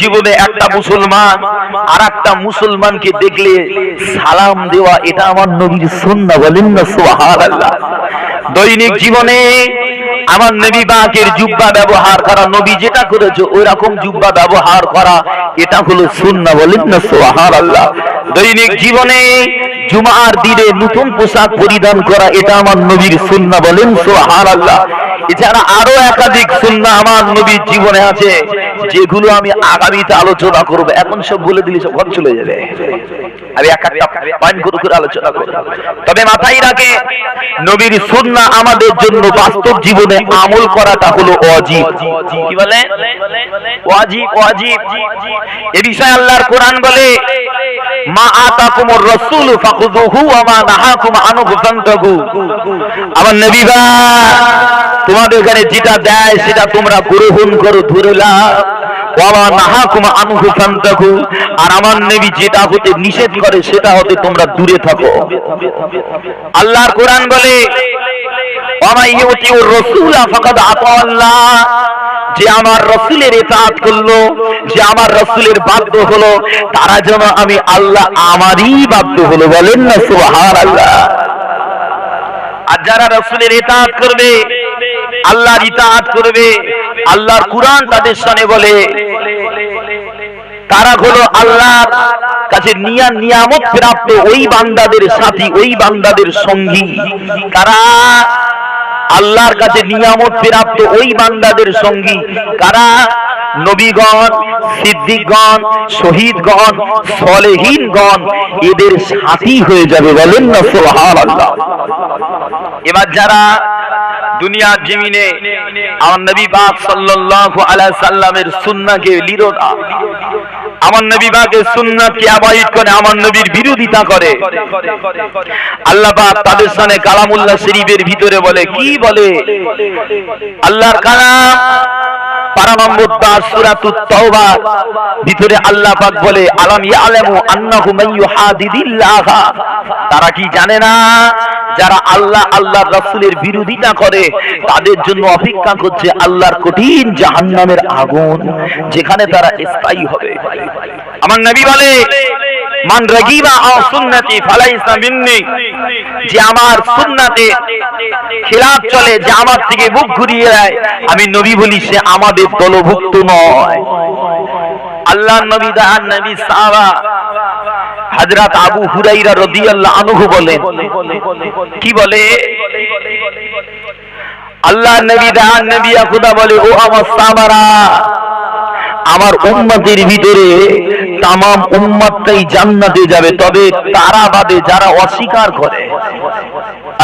জীবনে একটা মুসলমান আর একটা মুসলমানকে দেখলে সালাম দেওয়া, এটা আমার নবীর সন্না বলেন না সুবহানাল্লাহ। দৈনিক জীবনে আমার নবী বাকের জুব্বা ব্যবহার করা নবী যেটা করেছে ওই রকম জুব্বা ব্যবহার করা, এটা হলো সুন্না বলেন না, সুবহানাল্লাহ। দৈনিক জীবনে জুমার দিনে নতুন পোশাক পরিধান করা, এটা আমার নবীর সুন্না বলেন সুবহানাল্লাহ। এছাড়া আরও একাধিক সুন্না আমার নবীর জীবনে আছে, যেগুলো আমি আগামীতে আলোচনা করব। এখন সব বলে দিলে সব চলে যাবে। আমি এক করে করে আলোচনা করব। তবে মাথায় রাখে, নবীর সুন্না আমাদের জন্য বাস্তব জীবনে আমল করাটা হলো অজীব কি বলে? এ বিষয়ে আল্লাহর কোরআন বলে, মা আতাকুমুর রাসূল ফাখুযুহু আমার নবী তোমাদের এখানে যেটা দেয়, সেটা তোমরা গ্রহণ করো ধরে লাও। ওয়া নাহাকুম আনহু ফান্তাহু। আর আমার নবী যেটা হতে নিষেধ করে, সেটা হতে তোমরা দূরে থাকো। আল্লাহর কোরআন বলে ওয়া মা ইউতিউর রাসূলা ফাকাদ আতা আল্লাহ যে আমার রসুলের এতাত করল, যে আমার রসুলের বাধ্য হলো, তারা যেন আমি আল্লাহ আমারই বাধ্য হলো বলেন না সুহার আল্লাহ আর যারা রসুলের এতাত করবে, আল্লাহর ইতাত করবে, আল্লাহর কুরআন তাদের সামনে বলে তারা হলো আল্লাহর কাছে নিয়া নিয়ামত প্রাপ্ত ওই বান্দাদের সাথী ওই বান্দাদের সঙ্গী। তারা আল্লাহর কাছে নিয়ামত প্রাপ্ত ওই বান্দাদের সঙ্গী। কারা? নবীগণ সিদ্দিকগণ শহীদগণ ফলেহীনগণ এদের সাথী হয়ে যাবে বলেন না সুবহানাল্লাহ। এবার যারা দুনিয়ার জমিনে আমার নবী বাপ সাল্লাল্লাহু আলাইহি সাল্লামের সুন্নাহকে লিরোধা আমার নবী পাকের সুন্নাতকে অ্যাভয়েড করে, আমার নবীর বিরোধিতা করে। আল্লাহ পাক তাদের সামনে কালামুল্লাহ শরীফের ভিতরে বলে, কি বলে? আল্লাহর কালাম। ভিতরে আল্লাহ পাক বলে, আলাম তারা কি জানে না? যারা আল্লাহ, আল্লাহর রাসূলের বিরোধিতা করে, তাদের জন্য অপেক্ষা করছে আল্লাহর কঠিন জাহান্নামের আগুন, যেখানে তারা স্থায়ী হবে। আমার নবী বলে, মান রাগিবা আও সুন্নতি ফালাইসা মিন্নি। যে আমার সুন্নাতে খিলাফ চলে, যে আমার থেকে মুখ ঘুরিয়ে দেয়, আমি নবী বলি, সে আমাদের দলভুক্ত নয়। আল্লাহ নবী দাহান নবী সাহাবা হযরত আবু হুরাইরা রাদিয়াল্লাহু আনহু বলেন কি বলে? আল্লাহ নবী দাহান নবী খুদা বলে, ও আমার সাহাবারা আমার উম্মতের ভিতরে তামাম উম্মতটাই জান্নাতে যাবে তবে তারা বাদে যারা অস্বীকার করে।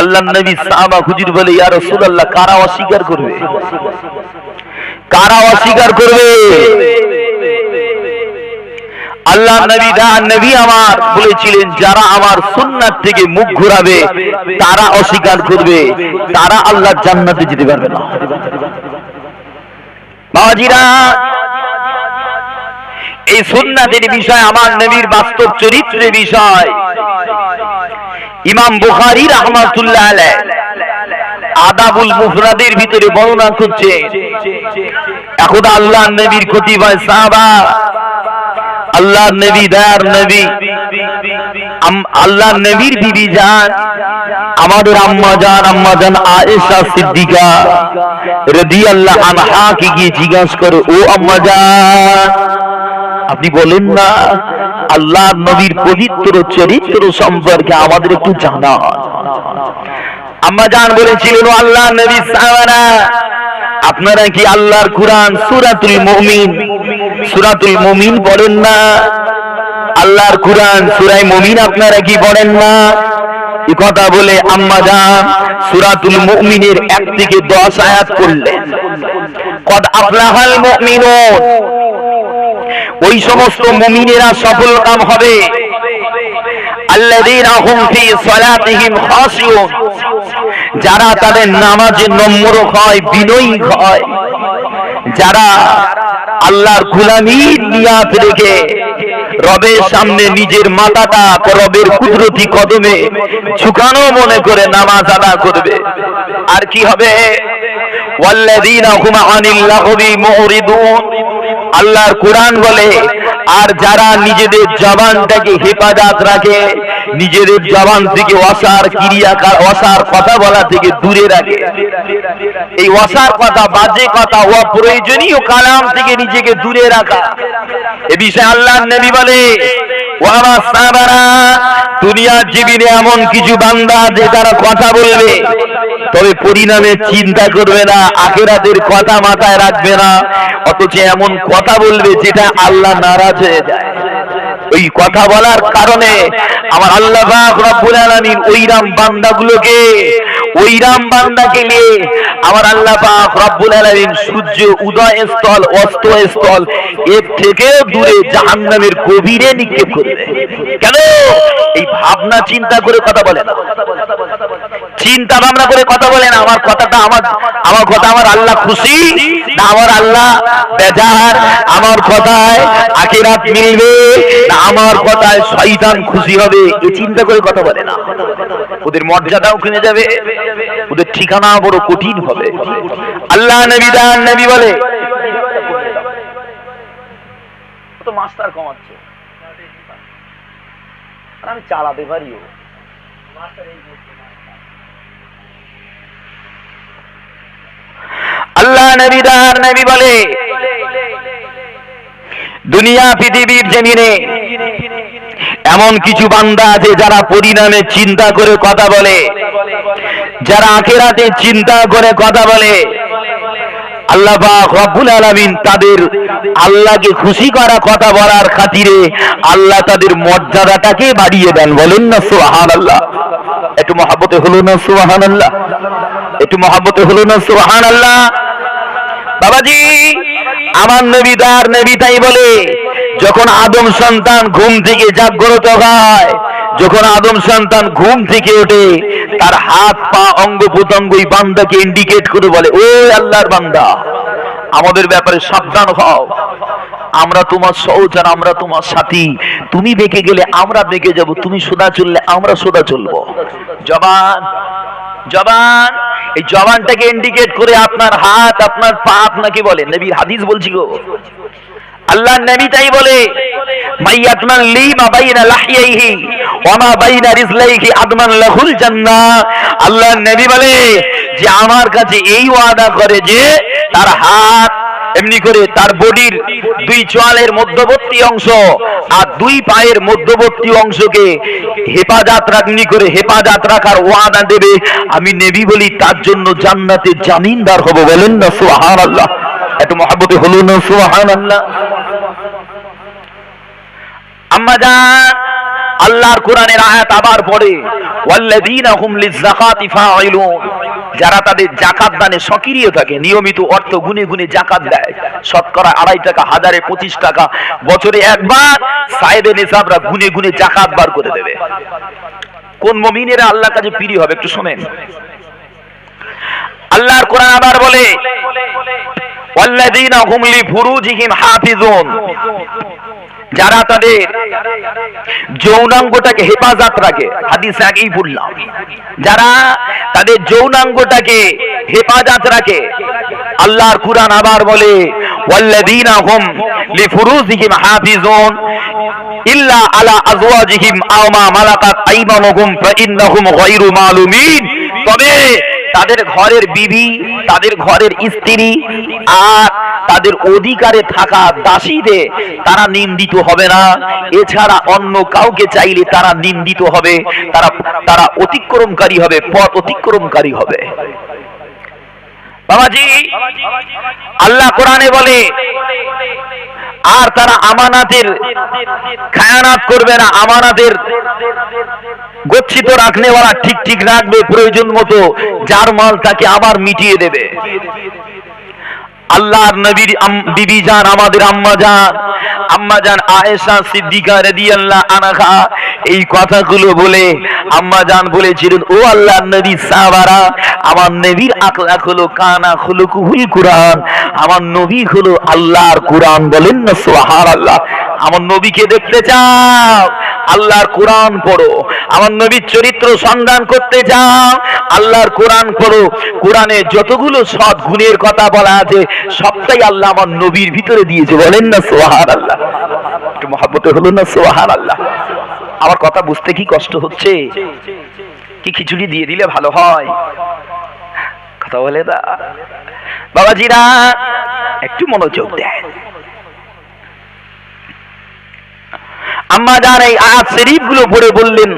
আল্লাহ নবী সাহাবা হুজুর বলে ইয়া রাসূলুল্লাহ কারা অস্বীকার করবে? কারা অস্বীকার করবে? আল্লাহ নবী দা নবী আমার বলেছিলেন যারা আমার সুন্নাত থেকে মুখ ঘুরাবে তারা অস্বীকার করবে। তারা আল্লাহ জান্নাতে যেতে পারবে না। বাবাজিরা এই সুন্নাতের বিষয়, আমার নবীর বাস্তব চরিত্রের বিষয়। ইমাম বুখারী রহমাতুল্লাহ আদাবুল মুফরাদের ভিতরে বর্ণনা করছে এখন আল্লাহ নবীর কতিপয় সাহাবা আল্লাহ নবী দয়ার নবী আল্লাহ নবীর বিবি যান আমাদের আম্মা যান আম্মা জান আয়েশা সিদ্দিকা রাদিয়াল্লাহু আনহা কে গিয়ে জিজ্ঞাসা করে, ও আম্মা জান আপনি বলেন না, আল্লাহ নবীর পবিত্র চরিত্র সম্পর্কে আমাদের একটু জানা। আম্মা জান বলেছিলেন আল্লাহ নবী, সাহাবারা, আপনারা কি আল্লাহর কুরআন সূরাতুল মুমিন সূরাতুল মুমিন পড়েন না? আল্লাহর কুরআন সূরা মুমিন আপনারা কি পড়েন না? এ কথা বলে আম্মা জান সূরাতুল মুমিনের এক থেকে 10 আয়াত পড়লেন। কদ আফলাহাল মুমিনুন ওই সমস্ত মুমিনেরা সফল কাম হবে। যারা তাদের নামাজে নম্র হয়, বিনয়ী হয়। যারা আল্লাহর গুলামির নিয়াত রেখে রবের সামনে নিজের মাথাটা রবের কুদরতি কদমে ঝুঁকানো মনে করে নামাজ আদা করবে। আর কি হবে? লাহবি মুরিদুন আল্লাহর কোরআন বলে, আর যারা নিজেদের জবানটাকে হেফাজত রাখে, নিজেদের জবান থেকে অসার ক্রিয়া অসার কথা বলা থেকে দূরে রাখে। এই অসার কথা, বাজে কথা প্রয়োজনীয় কালাম থেকে নিজেকে দূরে রাখা। এ বিষয়ে আল্লাহ নবী বলে দুনিয়ার জীবনে এমন কিছু বান্দা যে তারা কথা বলবে, তবে পরিণামে চিন্তা করবে না, আখেরাতের কথা মাথায় রাখবে না, অথচ এমন কথা বলবে যেটা আল্লাহ নারাজ হয়ে যায়। ওই কথা বলার কারণে আমার আল্লাহ রব্বুল আলামিন ওইরাম বান্দাগুলোকে ওইরাম বান্দাকে নিয়ে আমার আল্লাহ পাক রব্বুল আলামিন সূর্য উদয় স্থল, অস্ত স্থল, এর থেকেও দূরে জাহান্নামের গভীরে নিক্ষেপ করবে। কেন? এই ভাবনা, চিন্তা করে কথা বলে না। চিন্তা ভাবনা করে কথা বলেন আমার কথাটা আমার আমার কথা আমার আল্লাহ খুশি, না আমার আল্লাহ বেজার, আমার কথায় আখিরাত মিলবে, না আমার কথায় শয়তান খুশি হবে এই চিন্তা করে কথা বলে না। ওদের মর্যাদাও কিনে যাবে, ওদের ঠিকানা বড় কঠিন হবে। আল্লাহ নবী দান নবী বলে তো মাস্টার কমাচ্ছে। আমি চালাতে পারিও আল্লাহ নবী দার নবী বলে। দুনিয়া, পৃথিবীর জমিনে এমন কিছু বান্দা আছে যারা পরিণামে চিন্তা করে কথা বলে, যারা আখেরাতে চিন্তা করে কথা বলে। আল্লাহ রব্বুল আলামিন তাদের আল্লাহকে খুশি করা কথা বলার খাতিরে আল্লাহ তাদের মর্যাদাটাকে বাড়িয়ে দেন। বলেন না, সুবহানাল্লাহ। একটু মহাব্বতে হলো না, সুবহানাল্লাহ। একটু মহাব্বতে হলো না, সুবহানাল্লাহ। বাবাজি, আমার নবী তার নবী তাই বলে, যখন আদম সন্তান ঘুম থেকে জাগ্রত হয়, যখন আদম সন্তান ঘুম থেকে ওঠে, তার হাত পা অঙ্গ বান্দাকে ইন্ডিকেট করে বলে ও আল্লাহর বান্দা, আমাদের ব্যাপারে সাবধান হও। আমরা তোমার সহচার আমরা তোমার সাথী। তুমি বেঁকে গেলে আমরা বেঁকে যাব, তুমি সোদা চললে আমরা সোদা চলবো। জবান জবান। এই জবানটাকে ইন্ডিকেট করে আপনার হাত, আপনার পা আপনাকে বলে। নবীর হাদিস বলছি গো। আল্লাহ নবী তাই বলে মাইয়াতমান লি মা বাইনা লাহিয়াইহি ওয়া মা বাইনা রিজলাইহি আদমান লাহুল জান্নাহ। আল্লাহ নবী বলে যে, আমার কাছে এই ওয়াদা করে যে, তার হাত এমনি করে তার বডির দুই চোয়ালের মধ্যবর্তী অংশ আর দুই পায়ের মধ্যবর্তী অংশকে হেফাজত রাখনি করে হেফাজত রাখার ওয়াদা দেবে আমি নেবি বলি, তার জন্য জান্নাতে জামিনদার হব বলেন না সুহান আল্লাহ এত মহাব্বতে হলো না সুহান আল্লাহ আম্মা জান আল্লাহর কোরআনের আয়াত আবার পড়ে। যারা তাদের জাকাত দানে সক্রিয় থাকে, নিয়মিত অর্থ গুনে গুনে জাকাত দেয়। শতকরা আড়াই টাকা, হাজারে পঁচিশ টাকা, বছরে একবার সাহেবে নিসাবরা গুনে গুনে জাকাত বার করে দেবে। কোন মমিনেরা আল্লাহর কাছে পিরি হবে, একটু শোনেন। আল্লাহর কোরআন আবার বলে, ওয়াল্লাযীনা হুম লিফুরুজিহিম হাফিজুন যারা তাদের যৌনাঙ্গটাকে হেফাজত রাখে, হাদিস আগেই বললাম, যারা তাদের যৌনাঙ্গটাকে হেফাজত রাখে, আল্লাহর কুরআন আবার বলে, ওয়াল্লাযীনা হুম লিফুরুজিহিম হাফিজুন ইল্লা আলা আজওয়াজিহিম আও মা মালাকাত আইমানুহুম ফাইন্নাহুম গায়রু মালুমিন। তবে তাদের ঘরের বিবি, তাদের ঘরের স্ত্রী আর তাদের অধিকারে থাকা দাসীদের তারা নিন্দিত হবে না। এছাড়া অন্য কাউকে চাইলে তারা নিন্দিত হবে। তারা তারা অতিক্রমকারী হবে, পথ অতিক্রমকারী হবে। বাবাজি, আল্লাহ কোরআনে বলে আর তারা আমানাতের খায়ানাত করবে না, আমানাতের গচ্ছিত রাখলে ওরা ঠিক ঠিক রাখবে প্রয়োজন মতো, যার মাল তাকে আবার মিটিয়ে দেবে। আল্লাহর নবীর বিবি জান, আমাদের আম্মা জান। আম্মা জান আয়েশা, সিদ্দিকা রাদিয়াল্লাহু আনহা এই কথাগুলো বলে আম্মা জান বলেছিলেন, ও আল্লাহর নবী সাহাবারা, আমার নবীর আকলাক হলো কানা খুলুকুহুল কুরআন। আমার নবী হলো আল্লাহর কুরআন বলেন না, সুবহানাল্লাহ। আমার নবীকে দেখতে চাও। আল্লাহর কোরআন পড়ো। আমার নবীর চরিত্র সন্ধান করতে যাও, আল্লাহর কোরআন পড়ো। কোরআনে যতগুলো সৎ গুণের কথা বলা আছে, সবটাই আল্লাহ আমার নবীর ভিতরে দিয়েছে। বলেন না সোহার আল্লাহ একটু মহাব্বতে হলো না সোহার আল্লাহ আমার কথা বুঝতে কি কষ্ট হচ্ছে? কি খিচুড়ি দিয়ে দিলে ভালো হয়? কথা বলে দা বাবাজিরা, একটু মনোযোগ দেয় আম্মা যান এই আয়াত শরীফগুলো পড়ে বললেন,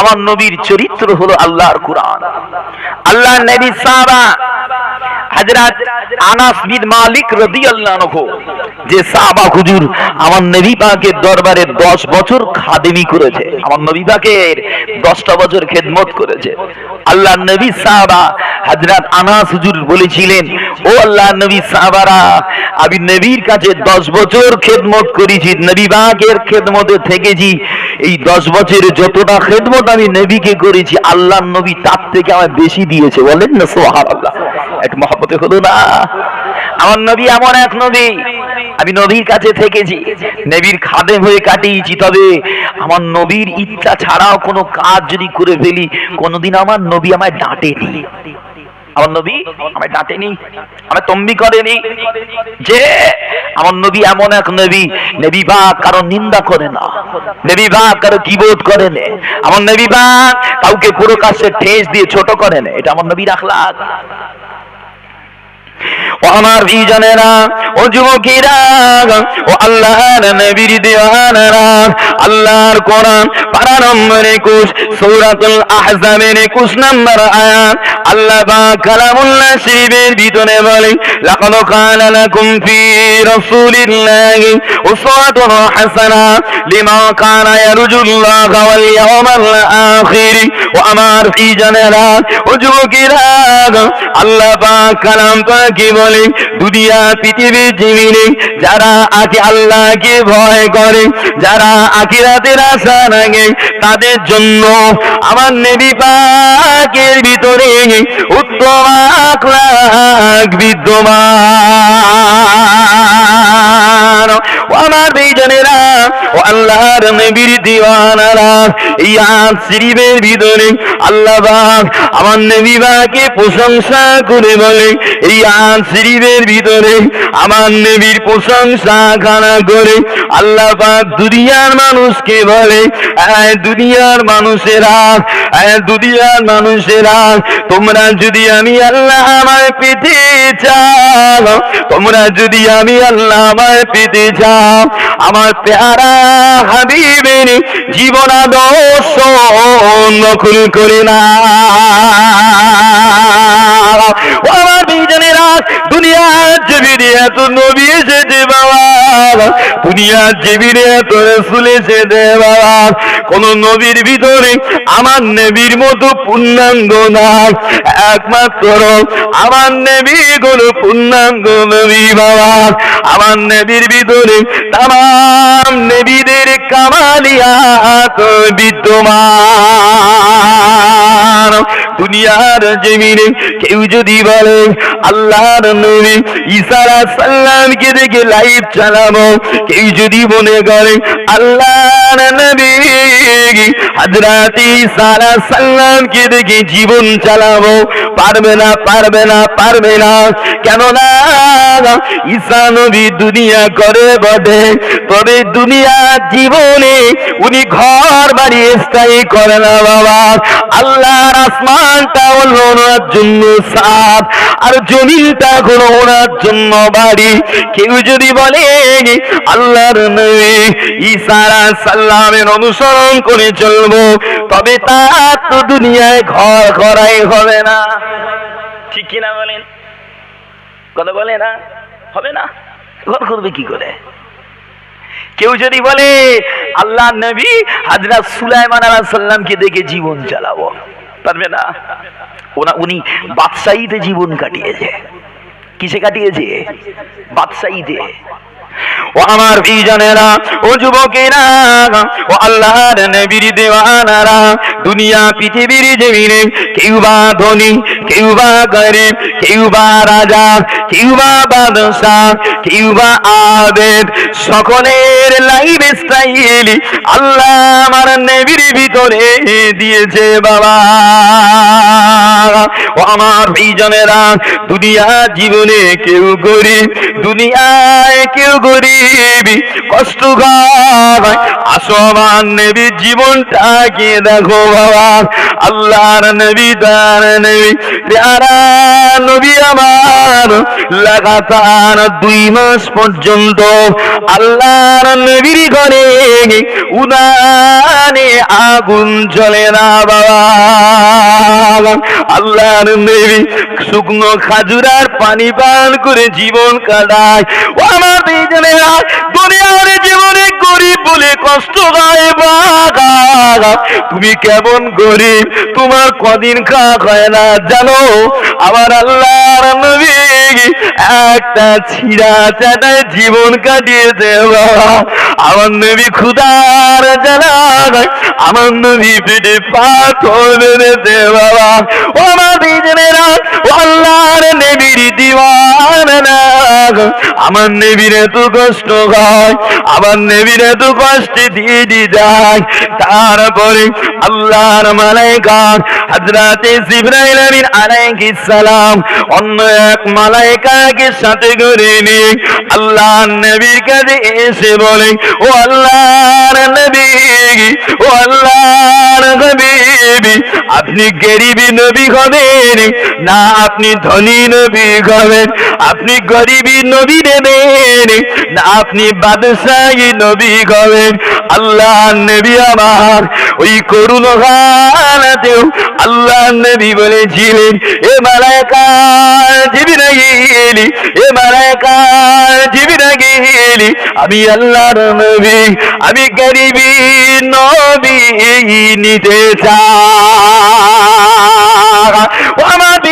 আমার নবীর চরিত্র হলো আল্লাহর কুরআন। আল্লাহ নবী সাহাবা, হযরত আনাস বিন মালিক রাদিয়াল্লাহু আনহু। যে সাহাবা হুজুর আমার নবী পাকের দরবারে 10 বছর খাদেমি করেছে, আমার নবী পাকের 10টা বছর খেদমত করেছে। আল্লাহ নবী সাহাবা হযরত আনাস হুজুর বলেছিলেন, ও আল্লাহ নবী সাহাবারা, আমি নবীর কাছে 10 বছর খেদমত করেছি, নবী পাকের খেদমতে থেকেছি। এই 10 বছরে যতটা খেদমত আমি নবীকে করেছি, আল্লাহর নবী তার থেকে আমায় বেশি দিয়েছে, বলেন না সুবহানাল্লাহ। এক মহব্বতে হলো না। আমার নবী এমন এক নবী। আমি নবীর কাছে থেকেছি। নবীর খাদেম হয়ে কাটিয়েছি। তবে আমার নবীর ইচ্ছা ছাড়াও কোনো কাজ যদি করে ফেলি, কোনোদিন আমার নবী আমায় ডাঁটেনি। আমার নবী আমায় ডাঁটেনি, আমায় তম্বি করেনি। যে আমার নবী এমন এক নবী নবী বা কারও নিন্দা করে না, নবী বা কারও কিবোধ করে না। আমার নবী বা কাউকে পুরো কাছে ঠেস দিয়ে ছোট করে না। এটা আমার নবী রাখলাক ও আমার বিজনেরা, ও যুবকেরা ও আল্লাহর নবীর দেওয়ানারা, আল্লাহর কোরআন পারা নম্বর একুশ, সৌরাতুল আহজাবের একুশ নম্বর আয়াত। আল্লাহ বা কালামুল্লাহ শরীফের ভিতরে বলে, লাকাদ কানা লাকুম ফি রাসূলিল্লাহি উসওয়াতুন হাসানা লিমা কানা ইয়ারজুল্লাহ ওয়াল ইয়াওমাল আখির। ও আমার বিজনেরা, ও যুবকেরা আল্লাহ পাক কালাম পাকে বলে দুনিয়া পৃথিবীর জমিনে যারা আগে আল্লাহকে ভয় করে, যারা আখিরাতের আশা রাখে তাদের জন্য আমার নেবী পাকের ভিতরে উত্তম আখলাক বিদ্যমান। আমার বেজনেরা ও আল্লাহর নবীর দিওয়ানারা, এই শরীফের ভিতরে আল্লাহ পাক আমার নবী পাকে প্রশংসা করে বলে শরীফের ভিতরে আমার নবীর প্রশংসা খানা করে আল্লাহ দুনিয়ার মানুষকে বলে দুনিয়ার মানুষেরা দুনিয়ার মানুষেরা, তোমরা যদি আমি আল্লাহ আমায় পেতে চাও, তোমরা যদি আমি আল্লাহ আমায় পেতে চাও আমার প্যারা হাবিবের জীবন আদর্শ নকুল করে না। আমার বিজনেরা দুনিয়ার জমিনে এত নবী এসেছে বাবা। রসুল এসেছে বাবা কোন নবীর ভিতরে আমার নবীর মতো পূর্ণাঙ্গ একমাত্র আমার নবী পূর্ণাঙ্গ নবী বাবা। আমার ভিতরে তাম নবীদের কামালিয়াত বিদ্যমান। দুনিয়ার জমিনে কেউ যদি বলে, আল্লাহর নবী ইসারা সাল্লামকে দেখে লাইভ চালাবো কেউ যদি মনে করে সাল্লামকে দেখে জীবন চালাবো? পারবে না পারবে না পারবে না। নবী দুনিয়া করে বটে। তবে দুনিয়া জীবনে উনি ঘর বাড়ি স্থায়ী করে না বাবা। আল্লাহর আসমানটা হলো ওনার জন্য সাপ, আর জমিনটা ওনার জন্য বাড়ি। কেউ যদি বলে আল্লাহর নবী ঈসারা সাল্লামের অনুসরণ করে চলবো। তবে তার তো দুনিয়ায় ঘর করাই হবে না। ঠিক বলেন? কথা বলে না? হবে না? ঘর করবে কি করে? কেউ যদি বলে, আল্লাহ নবী হাজরাত সুলাইমান আলাহ সাল্লামকে দেখে জীবন চালাবো। পারবে না? ওনা উনি বাদশাহীতে জীবন কাটিয়েছে। কিসে কাটিয়েছে? বাদশাহীতে। ও আমার বিজনেরা, ও যুবকেরা, ও আল্লাহর নবীর দেওয়ানারা, দুনিয়া পৃথিবীর জমিনে কেউ বা ধনী কেউ বা গরিব কেউ বা রাজা কেউ বা বাদশাহ কেউ বা আবেদ, সকলের লাইফ স্টাইল আল্লাহ আমার নেবির ভিতরে দিয়েছে বাবা। ও আমার ভাইজনেরা দুনিয়া জীবনে কেউ গরিব, দুনিয়ায় কেউ গরিব, কষ্ট গায়। আসো আমার নবী জীবনটাকে দেখো বাবা। আল্লাহর নবী তার নবী প্যারা লাগাতার দুই মাস পর্যন্ত আল্লাহর নবীর ঘরে উদানে আগুন জ্বলে না বাবা। আল্লাহর নবী শুকনো খাজুরার পানি পান করে জীবন কাটায়। ও জীবনে কষ্ট হয় তুমি কেমন গরিব, তোমার কদিন খাওয়া হয় না জানো? আমার আল্লাহর নবী একটা ছিড়া চাটায় জীবন কাটিয়েছে বাবা। আমার নবী ক্ষুদার জানা আমার নবী পেটে পাথর মেরেছে বাবা। ও আমার দুইজনেরা ও আল্লাহর নবীর দিওয়ানা আমার নেবির এত কষ্ট হয় আমার নেবির এত কষ্ট দিয়ে দিয়ে যায়। তারপরে আল্লাহর মালাইকা হযরতে জিবরাইল আমিন আলাইহিস সালাম অন্য এক মালাইকাকে সাথে করে নিয়ে আল্লাহর নবীর কাছে এসে বলে, ও আল্লাহর নবী, ও আল্লাহর নবী আপনি গরিবী নবী হবেন না, আপনি ধনী নবী হবেন, আপনি গরিবী নবী দেবেন। আপনি বাদশাহী নবী হবেন আল্লাহ নবী আমার ওই করুণ হালাতেও আল্লাহ নবী বলেছিলেন, এ মালায়কা জিবি না গেলি এ মালায়কা জিবি না গেলি আমি আল্লাহর নবী, আমি গরিবী নবী নিতে আমার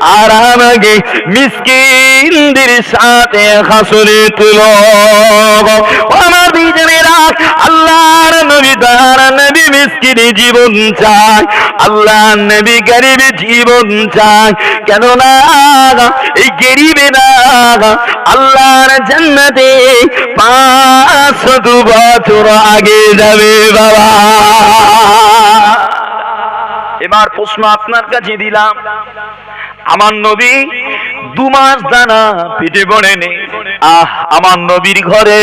আর আমাকে মিসকিনদের সাথে হাসরে তুলো আমার দুইজনেরা আল্লাহর নবী, তার নবী মিসকিন জীবন চায়। আল্লাহ নবী গরিবে জীবন চায়। কেন না এই গরিবে না আল্লাহর জান্নাতে পাঁচশত বছর আগে যাবে বাবা। এবার প্রশ্ন আপনার কাছে দিলাম। আমার নবী দু মাস দানা পেটে গড়ে নে আহ, আমার নবীর ঘরে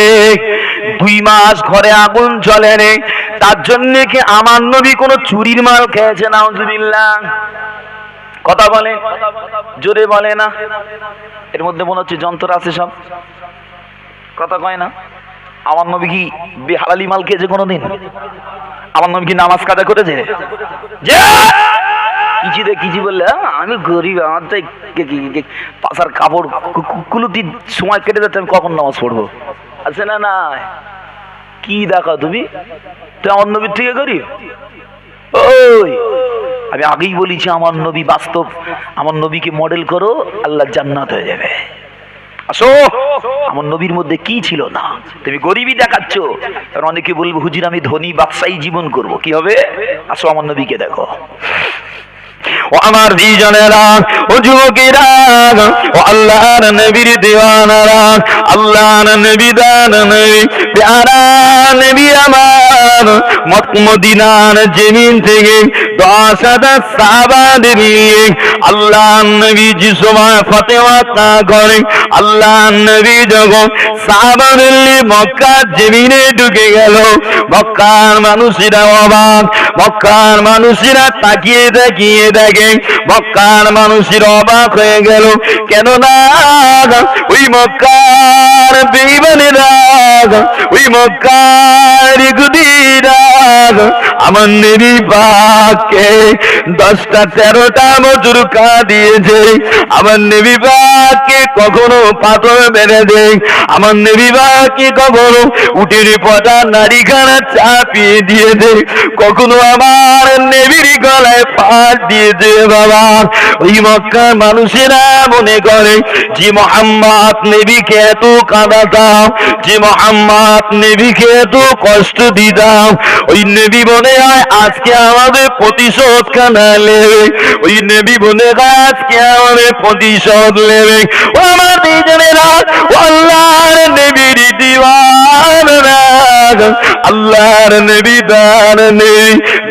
দুই মাস ঘরে আগুন জ্বলে নে তার জন্য কি আমার নবী কোনো চুরির মাল খেয়েছে? নাউজুবিল্লাহ। কথা বলে? জোরে বলে না। এর মধ্যে মনে হচ্ছে যন্ত্র আছে সব। কথা কয় না? আমার নবী কি বেহালালি মাল খেয়েছে কোনোদিন? আমার নবী কি নামাজ কাদা করেছে? যে দে কিচি বললে আমি গরিব, আমার তো পাশার কাপড়, কু- কু- সময় কেটে যাচ্ছে, আমি কখন নামাজ পড়ব? আছে না না, কি দেখা তুমি? তুই আমার নবীর থেকে গরিব? ওই, আমি আগেই বলেছি, আমার নবী বাস্তব, আমার নবীকে মডেল করো, আল্লাহ জান্নাত হয়ে যাবে। আসো। আমার নবীর মধ্যে কি ছিল না? তুমি গরিবই দেখাচ্ছ। কারণ অনেকে বলব, হুজির, আমি ধনী, বাদশাহী জীবন করব। কি হবে? আসো আমার নবীকে দেখো। ও আমার বিজনেরা ও যুবকেরা ও আল্লাহর নবীর দেওয়ানারা আল্লাহর নবী দান নবী, প্যারা নবী আমার। মদিনার জমিন থেকে দশ হাজার সাবাদের নিয়ে আল্লাহ নবী যে সময় ফতেমা করে আল্লাহ নবী যখন সাবাদের নিয়ে মক্কার জমিনে ঢুকে গেল, মক্কার মানুষেরা অবাক, মক্কার মানুষেরা তাকিয়ে তাকিয়ে দেখে মক্কার মানুষের অবাক হয়ে গেল। কেননা ওই মক্কার বেইমানেরা ওই মক্কার দিন আমার নেবি পাকে দশটা, তেরোটা বছর দিয়েছে। আমার নেবি পাকে কখনো পাথর বেড়ে দেয় আমার নেবি পাকে কখনো উঠের পটা নারী খানা চাপিয়ে দিয়ে দেয় কখনো আমার নেবির গলায় দিয়েছে বাবা। ওই মক্কার মানুষেরা মনে করে যে মোহাম্মদ নেবিকে এত যে মোহাম্মদ নেবিকে এত কষ্ট দিতাম ওই নেবি মনে হয় আজকে আমাদের প্রতিশোধ কানা নেবে। ওই নেবি মনে হয় আজকে আমাদের প্রতিশোধ নেবে। ও আমার দুজনেরা আল্লাহর নেবির দিওয়ানা। আল্লাহর নবী দার নেই।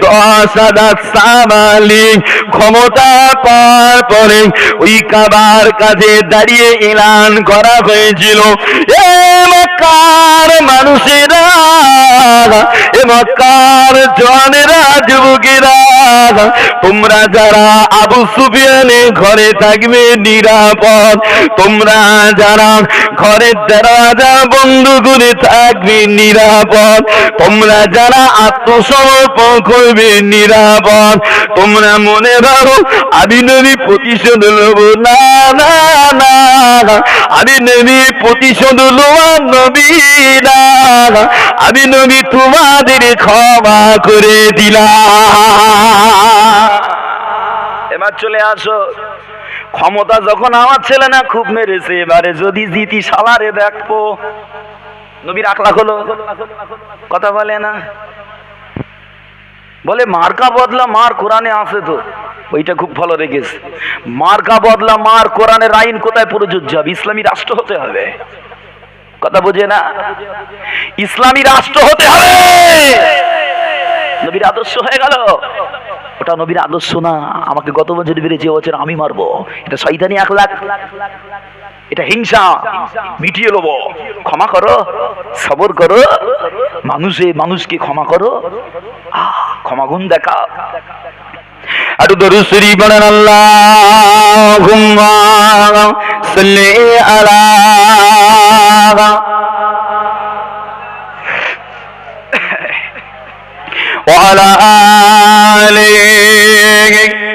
দশ হাজার সামালি ক্ষমতা পার পরে ওই কাবার কাছে দাঁড়িয়ে এলান করা হয়েছিল। এ মক্কার মানুষেরা, এ মক্কার জনেরা যুবকেরা, তোমরা যারা আবু সুফিয়ানে ঘরে থাকবে নিরাপদ, তোমরা যারা ঘরের দরজা বন্ধ করে থাকবে নিরাপদ। তোমরা যারা আত্মসমর্পণ করবে নিরাপদ। তোমরা মনে রাখো আমি নবী প্রতিশোধ নেব। না না না আমি প্রতিশোধ লোয়ার নবী না আমি নবী তোমাদের ক্ষমা করে দিলাম। এবার চলে আসো। ক্ষমতা যখন আমার ছেলে না খুব মেরেছে, এবারে যদি জিতি সালারে দেখব। নবীর আখলাখ হলো। কথা বলে না। বলে মার্কা বদলা, মার কোরআনে আছে তো। ওইটা খুব ভালো রেখেছে। মার্কা বদলা, মার কোরআনের আইন কোথায় প্রযোজ্য হবে ইসলামী রাষ্ট্র হতে হবে। কথা বোঝে না? ইসলামী রাষ্ট্র হতে হবে! নবীর আদর্শ হয়ে গেল। ওটা নবীর আদর্শ না। আমাকে গত বছর বেড়েছে বছর আমি মারবো। এটা শয়তানি এক লাখ এটা হিংসা মিটিয়ে নেবো ক্ষমা করো সবর করো মানুষে মানুষকে ক্ষমা করো আহ, ক্ষমাগুণ দেখা একটু দরুদ শরীফ পড়েন আল্লাহুম্মা সাল্লি আলা وعلى آله